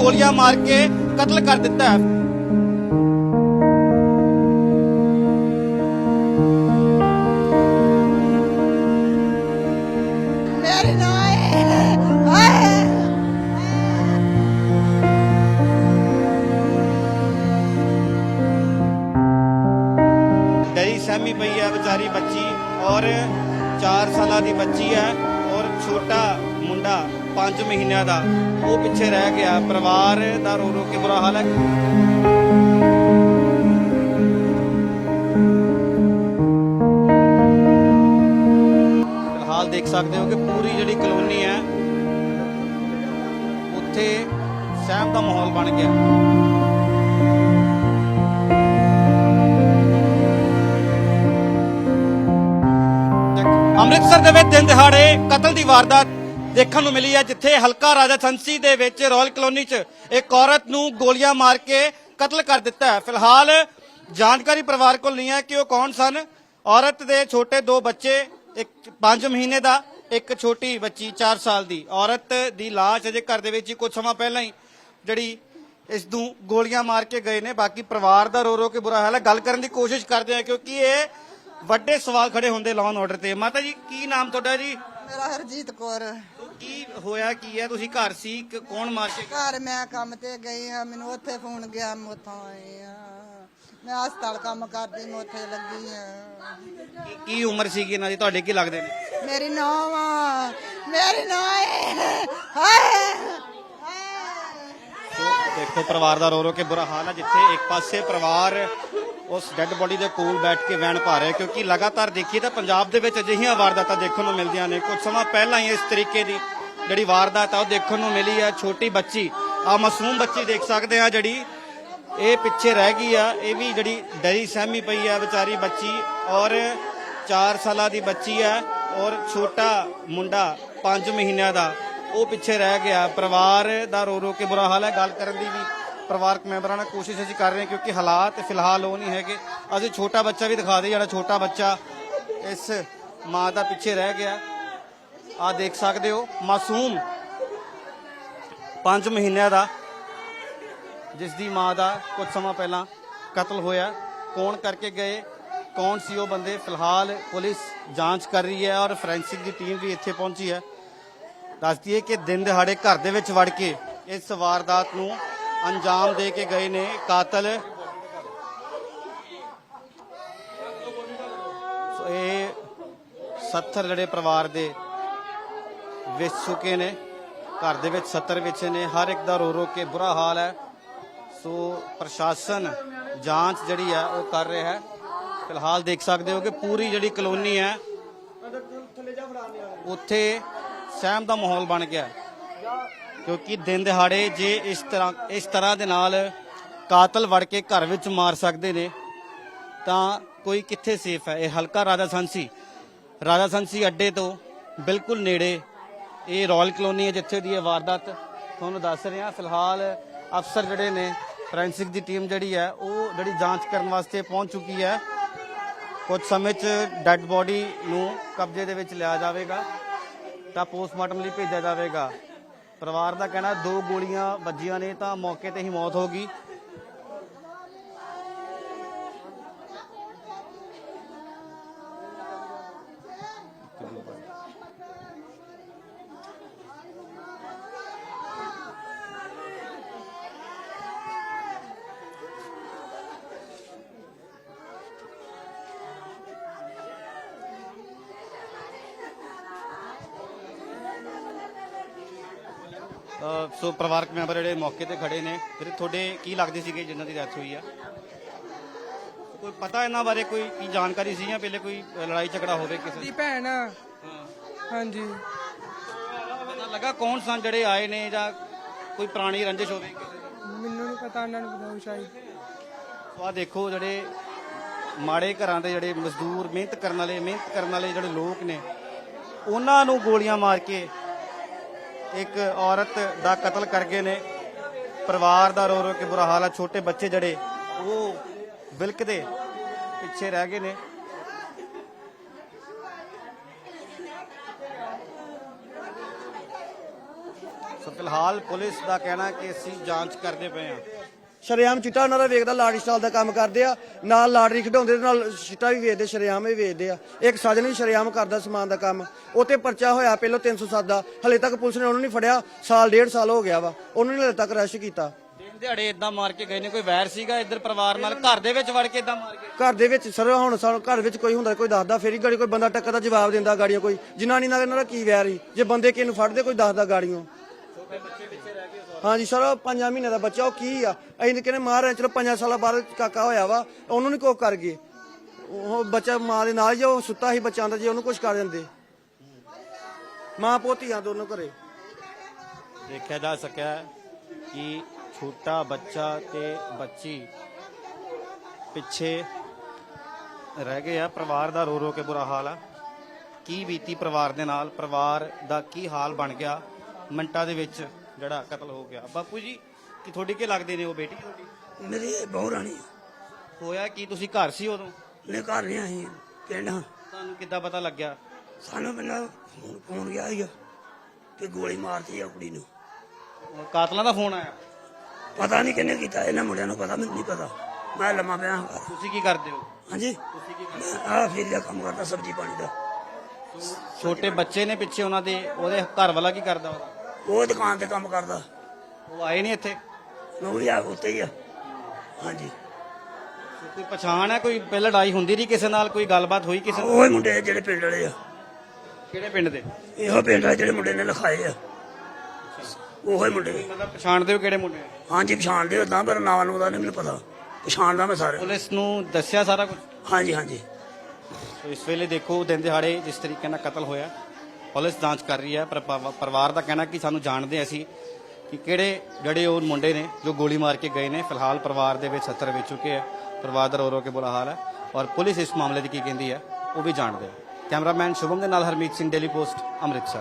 ਗੋਲੀਆਂ ਮਾਰ ਕੇ ਕਤਲ ਕਰ ਦਿੱਤਾ ਹੈ। ਡਰੀ ਸਹਿਮੀ ਪਈ ਹੈ ਵਿਚਾਰੀ ਬੱਚੀ ਔਰ 4 ਸਾਲਾਂ ਦੀ ਬੱਚੀ ਹੈ ਔਰ ਛੋਟਾ ਮੁੰਡਾ। 5 ਮਹੀਨਿਆਂ ਦਾ ਉਹ ਪਿੱਛੇ ਰਹਿ ਗਿਆ। ਪਰਿਵਾਰ ਦਾ ਰੋ ਰੋ ਕੇ ਬੁਰਾ ਹਾਲ ਹੈ। ਫਿਲਹਾਲ ਦੇਖ ਸਕਦੇ ਹੋ ਕਿ ਪੂਰੀ ਜਿਹੜੀ ਕਲੋਨੀ ਹੈ, ਉੱਥੇ ਸਹਿਮ ਦਾ ਮਾਹੌਲ ਬਣ ਗਿਆ। ਅੰਮ੍ਰਿਤਸਰ ਦੇ ਵਿੱਚ ਦਿਨ ਦਿਹਾੜੇ ਕਤਲ ਦੀ ਵਾਰਦਾਤ ਦੇਖਣ ਨੂੰ ਮਿਲੀ ਹੈ ਜਿੱਥੇ ਹਲਕਾ ਰਾਜਾ ਸੰਸੀ ਦੇ ਵਿੱਚ ਰੋਇਲ ਕਲੋਨੀ 'ਚ ਇੱਕ ਔਰਤ ਨੂੰ ਗੋਲੀਆਂ ਮਾਰ ਕੇ ਕਤਲ ਕਰ ਦਿੱਤਾ ਹੈ। ਫਿਲਹਾਲ ਜਾਣਕਾਰੀ ਪਰਿਵਾਰ ਕੋਲ ਨਹੀਂ ਹੈ ਕਿ ਉਹ ਕੌਣ ਸਨ। ਔਰਤ ਦੇ ਛੋਟੇ ਦੋ ਬੱਚੇ, ਇੱਕ 5 ਮਹੀਨੇ ਦਾ, ਇੱਕ ਛੋਟੀ ਬੱਚੀ 4 ਸਾਲ ਦੀ। ਔਰਤ ਦੀ ਲਾਸ਼ ਅਜੇ ਘਰ ਦੇ ਵਿੱਚ ਹੀ ਕੁਝ ਸਮਾਂ ਪਹਿਲਾਂ ਹੀ ਜਿਹੜੀ ਇਸ ਨੂੰ ਗੋਲੀਆਂ ਮਾਰ ਕੇ ਗਏ ਨੇ। ਬਾਕੀ ਪਰਿਵਾਰ ਦਾ ਰੋ ਰੋ ਕੇ ਬੁਰਾ ਹਾਲ ਹੈ। ਗੱਲ ਕਰਨ ਦੀ ਕੋਸ਼ਿਸ਼ ਕਰਦੇ ਆ ਕਿਉਂਕਿ ਇਹ ਵੱਡੇ ਸਵਾਲ ਖੜੇ ਹੁੰਦੇ ਲਾਅਨ ਆਰਡਰ ਤੇ। ਮਾਤਾ ਜੀ, ਕੀ ਨਾਮ ਤੁਹਾਡਾ ਜੀ? ਮੇਰਾ ਹਰਜੀਤ ਕੌਰ। ਕੀ ਹੋਇਆ ਕੀ ਹੈ? ਤੁਸੀਂ ਘਰ ਸੀ? ਕਿ ਕੌਣ ਮਾਰ ਕੇ ਘਰ ਮੈਂ ਕੰਮ ਤੇ ਗਈ ਆ ਮੈਨੂੰ ਉੱਥੇ ਫੋਨ ਗਿਆ ਮੈਂ ਉੱਥੋਂ ਆਈ ਆ ਮੈਂ ਹਸਪਤਾਲ ਕੰਮ ਕਰਦੀ ਮੈਂ ਉੱਥੇ ਲੱਗੀ ਆ ਕੀ- ਕੀ ਉਮਰ ਸੀਗੀ ਇਹਨਾਂ ਦੀ? ਤੁਹਾਡੇ ਕੀ ਲੱਗਦੇ ਨੇ? ਮੇਰੀ ਨੌਂ ਆ। ਮੇਰੀ ਨੌਂ ਹੈ ਹਾਏ ਸੋ ਦੇਖੋ ਪਰਿਵਾਰ ਦਾ ਰੋ ਰੋ ਕੇ ਬੁਰਾ ਹਾਲ ਹੈ ਜਿੱਥੇ ਇੱਕ ਪਾਸੇ ਪਰਿਵਾਰ ਉਸ ਡੈੱਡ ਬੋਡੀ ਦੇ ਕੋਲ ਬੈਠ ਕੇ ਵੈਣ ਪਾ ਰਿਹਾ ਕਿਉਂਕਿ ਲਗਾਤਾਰ ਦੇਖੀਏ ਤਾਂ ਪੰਜਾਬ ਦੇ ਵਿੱਚ ਅਜਿਹੀਆਂ ਵਾਰਦਾਤਾਂ ਦੇਖਣ ਨੂੰ ਮਿਲਦੀਆਂ ਨੇ। ਕੁਝ ਸਮਾਂ ਪਹਿਲਾਂ ਹੀ ਇਸ ਤਰੀਕੇ ਦੀ ਜਿਹੜੀ ਵਾਰਦਾਤ ਆ, ਉਹ ਦੇਖਣ ਨੂੰ ਮਿਲੀ ਹੈ ਛੋਟੀ ਬੱਚੀ, ਆ ਮਾਸੂਮ ਬੱਚੀ ਦੇਖ ਸਕਦੇ ਆ ਜਿਹੜੀ ਇਹ ਪਿੱਛੇ ਰਹਿ ਗਈ ਆ। ਇਹ ਵੀ ਜਿਹੜੀ ਡਰੀ ਸਹਿਮੀ ਪਈ ਆ ਵਿਚਾਰੀ ਬੱਚੀ ਔਰ 4 ਸਾਲਾਂ ਦੀ ਬੱਚੀ ਹੈ ਔਰ ਛੋਟਾ ਮੁੰਡਾ 5 ਮਹੀਨਿਆਂ ਦਾ, ਉਹ ਪਿੱਛੇ ਰਹਿ ਗਿਆ। ਪਰਿਵਾਰ ਦਾ ਰੋ ਰੋ ਕੇ ਬੁਰਾ ਹਾਲ ਹੈ। ਗੱਲ ਕਰਨ ਦੀ ਵੀ ਪਰਿਵਾਰਕ ਮੈਂਬਰਾਂ ਨਾਲ ਕੋਸ਼ਿਸ਼ ਅਸੀਂ ਕਰ ਰਹੇ ਹਾਂ ਕਿਉਂਕਿ ਹਾਲਾਤ ਫਿਲਹਾਲ ਉਹ ਨਹੀਂ ਹੈਗੇ। ਅਸੀਂ ਛੋਟਾ ਬੱਚਾ ਵੀ ਦਿਖਾ ਦੇ, ਜਿਹੜਾ ਛੋਟਾ ਬੱਚਾ ਇਸ ਮਾਂ ਦਾ ਪਿੱਛੇ ਰਹਿ ਗਿਆ। ਆ ਦੇਖ ਸਕਦੇ ਹੋ, ਮਾਸੂਮ 5 ਮਹੀਨਿਆਂ ਦਾ, ਜਿਸ ਦੀ ਮਾਂ ਦਾ ਕੁਝ ਸਮਾਂ ਪਹਿਲਾਂ ਕਤਲ ਹੋਇਆ। ਕੌਣ ਕਰਕੇ ਗਏ, ਕੌਣ ਸੀ ਉਹ ਬੰਦੇ? ਫਿਲਹਾਲ ਪੁਲਿਸ ਜਾਂਚ ਕਰ ਰਹੀ ਹੈ ਔਰ ਫੋਰੈਂਸਿਕ ਦੀ ਟੀਮ ਵੀ ਇੱਥੇ ਪਹੁੰਚੀ ਹੈ। ਦੱਸਦੀ ਹੈ ਕਿ ਦਿਨ ਦਿਹਾੜੇ ਘਰ ਦੇ ਵਿੱਚ ਵੜ ਕੇ ਇਸ ਵਾਰਦਾਤ ਨੂੰ ਅੰਜਾਮ ਦੇ ਕੇ ਗਏ ਨੇ ਕਾਤਲ। ਇਹ 70 ਜਿਹੜੇ ਪਰਿਵਾਰ ਦੇ ਵਿਛ ਚੁੱਕੇ ਨੇ, ਘਰ ਦੇ ਵਿੱਚ 70 ਵਿਛੇ ਨੇ, ਹਰ ਇੱਕ ਦਾ ਰੋ ਰੋ ਕੇ ਬੁਰਾ ਹਾਲ ਹੈ। ਸੋ ਪ੍ਰਸ਼ਾਸਨ ਜਾਂਚ ਜਿਹੜੀ ਹੈ ਉਹ ਕਰ ਰਿਹਾ ਹੈ। ਫਿਲਹਾਲ ਦੇਖ ਸਕਦੇ ਹੋ ਕਿ ਪੂਰੀ ਜਿਹੜੀ ਕਲੋਨੀ ਹੈ, ਉੱਥੇ ਸਹਿਮ ਦਾ ਮਾਹੌਲ ਬਣ ਗਿਆ। ਕਿਉਂਕਿ ਦਿਨ ਦਿਹਾੜੇ ਜੇ ਇਸ ਤਰ੍ਹਾਂ ਇਸ ਤਰ੍ਹਾਂ ਦੇ ਨਾਲ ਕਾਤਲ ਵੜ ਕੇ ਘਰ ਵਿੱਚ ਮਾਰ ਸਕਦੇ ਨੇ, ਤਾਂ ਕੋਈ ਕਿੱਥੇ ਸੇਫ ਹੈ? ਇਹ ਹਲਕਾ ਰਾਜਾ ਸੰਸੀ। ਰਾਜਾ ਸੰਸੀ ਅੱਡੇ ਤੋਂ ਬਿਲਕੁਲ ਨੇੜੇ ਇਹ ਰੋਇਲ ਕਲੋਨੀ ਹੈ, ਜਿੱਥੇ ਦੀ ਇਹ ਵਾਰਦਾਤ ਤੁਹਾਨੂੰ ਦੱਸ ਰਹੇ। ਹਾਂ ਫਿਲਹਾਲ ਅਫਸਰ ਜਿਹੜੇ ਨੇ ਫੋਰੈਂਸਿਕ ਦੀ ਟੀਮ ਜਿਹੜੀ ਹੈ, ਉਹ ਜਿਹੜੀ ਜਾਂਚ ਕਰਨ ਵਾਸਤੇ ਪਹੁੰਚ ਚੁੱਕੀ ਹੈ। ਕੁਝ ਸਮੇਂ 'ਚ ਡੈੱਡ ਬੋਡੀ ਨੂੰ ਕਬਜ਼ੇ ਦੇ ਵਿੱਚ ਲਿਆ ਜਾਵੇਗਾ, ਤਾਂ ਪੋਸਟਮਾਰਟਮ ਲਈ ਭੇਜਿਆ ਜਾਵੇਗਾ। ਪਰਿਵਾਰ ਦਾ ਕਹਿਣਾ ਦੋ ਗੋਲੀਆਂ ਵੱਜੀਆਂ ਨੇ ਤਾਂ ਮੌਕੇ ਤੇ ਹੀ ਮੌਤ ਹੋ ਗਈ। ਸੋ ਪਰਿਵਾਰਕ ਮੈਂਬਰ ਜਿਹੜੇ ਮੌਕੇ ਤੇ ਖੜੇ ਨੇ ਫਿਰ ਤੁਹਾਡੇ ਕੀ ਲੱਗਦੇ ਸੀਗੇ ਜਿਨ੍ਹਾਂ ਦੀ ਡੈਥ ਹੋਈ ਆ? ਕੋਈ ਪਤਾ ਇਹਨਾਂ ਬਾਰੇ ਕੋਈ ਕੀ ਜਾਣਕਾਰੀ ਸੀ ਜਾਂ ਪਹਿਲੇ ਕੋਈ ਲੜਾਈ ਝਗੜਾ ਹੋਵੇ ਕਿਸੇ ਦੀ ਭੈਣ ਆ। ਹਾਂਜੀ। ਪਤਾ ਲੱਗਾ ਕੌਣ ਸਨ ਜਿਹੜੇ ਆਏ ਨੇ ਜਾਂ ਕੋਈ ਪੁਰਾਣੀ ਰੰਜਿਸ਼ ਹੋਵੇ ਕਿਸੇ ਦੀ? ਮੈਨੂੰ ਨਹੀਂ ਪਤਾ ਉਹਨਾਂ ਨੂੰ ਪਤਾ ਸ਼ਾਇਦ। ਸੋ ਆਹ ਦੇਖੋ ਜਿਹੜੇ ਮਾੜੇ ਘਰਾਂ ਦੇ ਜਿਹੜੇ ਮਜ਼ਦੂਰ ਮਿਹਨਤ ਕਰਨ ਵਾਲੇ ਮਿਹਨਤ ਕਰਨ ਵਾਲੇ ਜਿਹੜੇ ਲੋਕ ਨੇ ਉਹਨਾਂ ਨੂੰ ਗੋਲੀਆਂ ਮਾਰ ਕੇ ਇੱਕ ਔਰਤ ਦਾ ਕਤਲ ਕਰ ਗਏ ਨੇ। ਪਰਿਵਾਰ ਦਾ ਰੋ ਰੋ ਕੇ ਬੁਰਾ ਹਾਲ ਹੈ ਛੋਟੇ ਬੱਚੇ ਜਿਹੜੇ, ਉਹ ਬਿਲਕਦੇ ਪਿੱਛੇ ਰਹਿ ਗਏ ਨੇ। ਸੋ ਫਿਲਹਾਲ ਪੁਲਿਸ ਦਾ ਕਹਿਣਾ ਕਿ ਅਸੀਂ ਜਾਂਚ ਕਰਦੇ ਪਏ ਹਾਂ। ਸ਼ਰੇਆਮ ਚਿੱਟਾ ਉਹਨਾਂ ਦਾ ਵੇਖਦਾ ਲਾੜੀ ਸਟਾਲ ਦਾ ਕੰਮ ਕਰਦੇ ਆ ਨਾਲ ਲਾਟਰੀ ਖਡਾਉਂਦੇ ਨਾਲ ਚਿੱਟਾ ਵੀ ਵੇਚਦੇ ਸ਼ਰੇਆਮ ਵੀ ਵੇਚਦੇ ਆ। ਇੱਕ ਸਾਜਨ ਵੀ ਸ਼ਰੇਆਮ ਕਰਦਾ ਸਮਾਨ ਦਾ ਕੰਮ ਉਹ ਤੇ ਪਰਚਾ ਹੋਇਆ ਪਹਿਲਾਂ 307 ਦਾ ਹਲੇ ਤੱਕ ਪੁਲਿਸ ਨੇ ਉਹਨੂੰ ਨਹੀਂ ਫੜਿਆ ਸਾਲ ਡੇਢ ਸਾਲ ਹੋ ਗਿਆ ਵਾ ਉਹਨੂੰ ਨਹੀਂ ਹਲੇ ਤੱਕ ਅਰੈਸਟ ਕੀਤਾ। ਦਿਨ ਦਿਹਾੜੇ ਇਦਾਂ ਮਾਰ ਕੇ ਗਏ ਨੇ ਕੋਈ ਵੈਰ ਸੀਗਾ ਇੱਧਰ ਪਰਿਵਾਰ ਨਾਲ? ਘਰ ਦੇ ਵਿੱਚ ਵੜ ਕੇ ਇਦਾਂ ਮਾਰ ਕੇ ਘਰ ਦੇ ਵਿੱਚ ਸਰ ਹੁਣ ਸਾਨੂੰ ਘਰ ਵਿੱਚ ਕੋਈ ਹੁੰਦਾ ਕੋਈ ਦੱਸਦਾ ਫੇਰ ਹੀ ਗਾੜੀ ਕੋਈ ਬੰਦਾ ਟੱਕਰ ਦਾ ਜਵਾਬ ਦਿੰਦਾ ਗਾੜੀਆਂ ਕੋਈ। ਜਨਾਨੀ ਨਾਲ ਇਹਨਾਂ ਦਾ ਕੀ ਵੈਰ ਸੀ? ਜੇ ਬੰਦੇ ਕਿਸੇ ਨੂੰ ਫੜਦੇ ਕੋਈ ਦੱਸਦਾ ਗਾੜੀਆਂ। ਹਾਂਜੀ, ਸਰ ਉਹ ਮਹੀਨੇ ਦਾ ਬੱਚਾ, ਉਹ ਕੀ ਆ? ਅਸੀਂ ਤਾਂ ਕਹਿੰਦੇ ਮਾਰ ਰਹੇ ਚਲੋ ਪੰਜਾਂ ਸਾਲਾਂ ਬਾਅਦ ਕਾਕਾ ਹੋਇਆ ਵਾ, ਉਹਨੂੰ ਨਹੀਂ ਕੋਕ ਕਰ ਗਏ। ਉਹ ਬੱਚਾ ਮਾਂ ਦੇ ਨਾਲ ਜੋ ਸੁੱਤਾ ਸੀ, ਬੱਚਾ ਅੰਦਰ ਜੇ ਉਹਨੂੰ ਕੁਝ ਕਰ ਦਿੰਦੇ। ਮਾਂ ਪੋਤੀਆਂ ਦੋਨੋਂ ਘਰੇ। ਦੇਖਿਆ ਜਾ ਸਕਿਆ ਹੈ ਕਿ ਛੋਟਾ ਬੱਚਾ ਤੇ ਬੱਚੀ ਪਿੱਛੇ ਰਹਿ ਗਏ ਆ, ਪਰਿਵਾਰ ਦਾ ਰੋ ਰੋ ਕੇ ਬੁਰਾ ਹਾਲ ਆ। ਕੀ ਬੀਤੀ ਪਰਿਵਾਰ ਦੇ ਨਾਲ, ਪਰਿਵਾਰ ਦਾ ਕੀ ਹਾਲ ਬਣ ਗਿਆ, ਮਿੰਟਾਂ ਦੇ ਵਿੱਚ ਜਿਹੜਾ ਕਤਲ ਹੋ ਗਿਆ। ਬਾਪੂ ਜੀ ਕਿ ਤੁਹਾਡੀ ਕੀ ਲੱਗਦੇ ਨੇ ਉਹ ਬੇਟੀ? ਤੁਹਾਡੀ ਮੇਰੀ ਬਹੁ ਰਾਣੀ ਹੋਇਆ ਕੀ? ਤੁਸੀਂ ਘਰ ਸੀ ਉਦੋਂ? ਨੇ ਘਰ ਨਹੀਂ ਆਈ ਪਿੰਡ ਹਾਂ। ਤੁਹਾਨੂੰ ਕਿੱਦਾਂ ਪਤਾ ਲੱਗਿਆ? ਸਾਨੂੰ ਪਹਿਲਾਂ ਫੋਨ ਫੋਨ ਗਿਆ ਸੀਗਾ ਕਿ ਗੋਲੀ ਮਾਰਤੀ ਆ ਕੁੜੀ ਨੂੰ। ਕਾਤਲਾਂ ਦਾ ਫੋਨ ਆਇਆ? ਪਤਾ ਨਹੀਂ ਕਿਹਨੇ ਕੀਤਾ ਇਹਨਾਂ ਮੁੰਡਿਆਂ ਨੂੰ ਪਤਾ ਮੈਨੂੰ ਨਹੀਂ ਪਤਾ। ਮੈਂ ਲੰਮਾ ਪਿਆ ਹਾਂ। ਘਰ। ਤੁਸੀਂ ਕੀ ਕਰਦੇ ਹੋ? ਹਾਂਜੀ। ਤੁਸੀਂ ਕੀ ਕਰਦੇ ਮੈਂ ਆ ਫਿਰ ਦਾ ਕੰਮ ਕਰਦਾ ਸਬਜ਼ੀ ਪਾਣੀ ਦਾ? ਛੋਟੇ ਬੱਚੇ ਨੇ ਪਿੱਛੇ ਉਹਨਾਂ ਦੇ ਉਹਦੇ ਘਰ ਵਾਲਾ ਕੀ ਕਰਦਾ ਉਹਦਾ? ਉਹ ਦੁਕਾਨ ਤੇ ਕੰਮ ਕਰਦਾ। ਉਹ ਆਏ ਨਹੀਂ ਇੱਥੇ? ਮੈਂ ਵੀ ਆ ਉੱਤੇ ਹੀ ਆ। ਹਾਂਜੀ। ਕੋਈ ਪਛਾਣ ਹੈ? ਕੋਈ ਪਹਿਲਾਂ ਲੜਾਈ ਹੁੰਦੀ ਰਹੀ ਕਿਸੇ ਨਾਲ? ਕੋਈ ਗੱਲਬਾਤ ਹੋਈ ਕਿਸੇ ਨਾਲ? ਉਹ ਮੁੰਡੇ ਜਿਹੜੇ ਪਿੰਡ ਵਾਲੇ ਆ। ਕਿਹੜੇ ਪਿੰਡ ਦੇ? ਇਹੋ ਪਿੰਡ ਆ ਜਿਹੜੇ ਮੁੰਡੇ ਨੇ ਲਿਖਾਏ ਆ। ਉਹੋ ਹੀ ਮੁੰਡੇ। ਮਤਲਬ ਪਛਾਣਦੇ ਹੋ ਕਿਹੜੇ ਮੁੰਡੇ? ਆ? ਹਾਂਜੀ ਪਛਾਣਦੇ ਉਦਾਂ ਪਰ ਨਾਮ ਨੂੰ ਉਹਦਾ ਨਹੀਂ ਮੈਨੂੰ ਪਤਾ। ਪਛਾਣਦਾ ਮੈਂ ਸਾਰੇ। ਪੁਲਿਸ ਨੂੰ ਦੱਸਿਆ ਸਾਰਾ ਕੁਝ ਹਾਂਜੀ ਹਾਂਜੀ। ਸੋ ਇਸ ਵੇਲੇ ਦੇਖੋ ਦਿਨ ਦਿਹਾੜੇ ਜਿਸ ਤਰੀਕੇ ਨਾਲ ਕਤਲ ਹੋਇਆ। ਪੁਲਿਸ ਜਾਂਚ ਕਰ ਰਹੀ ਹੈ, ਪਰ ਪਰਿਵਾ- ਪਰਿਵਾਰ ਦਾ ਕਹਿਣਾ ਕਿ ਸਾਨੂੰ ਜਾਣਦੇ ਹਾਂ ਅਸੀਂ ਕਿ ਕਿਹੜੇ ਜਿਹੜੇ ਉਹ ਮੁੰਡੇ ਨੇ ਜੋ ਗੋਲੀ ਮਾਰ ਕੇ ਗਏ ਨੇ। ਫਿਲਹਾਲ ਪਰਿਵਾਰ ਦੇ ਵਿੱਚ 70 ਵਿੱਚ ਚੁੱਕੇ ਆ। ਪਰਿਵਾਰ ਦਾ ਰੋ ਰੋ ਕੇ ਬੁਰਾ ਹਾਲ ਹੈ ਔਰ ਪੁਲਿਸ ਇਸ ਮਾਮਲੇ ਦੀ ਕੀ ਕਹਿੰਦੀ ਹੈ, ਉਹ ਵੀ ਜਾਣਦੇ ਹੈ। ਕੈਮਰਾਮੈਨ ਸ਼ੁਭਮ ਦੇ ਨਾਲ ਹਰਮੀਤ ਸਿੰਘ ਡੇਲੀ ਪੋਸਟ ਅੰਮ੍ਰਿਤਸਰ।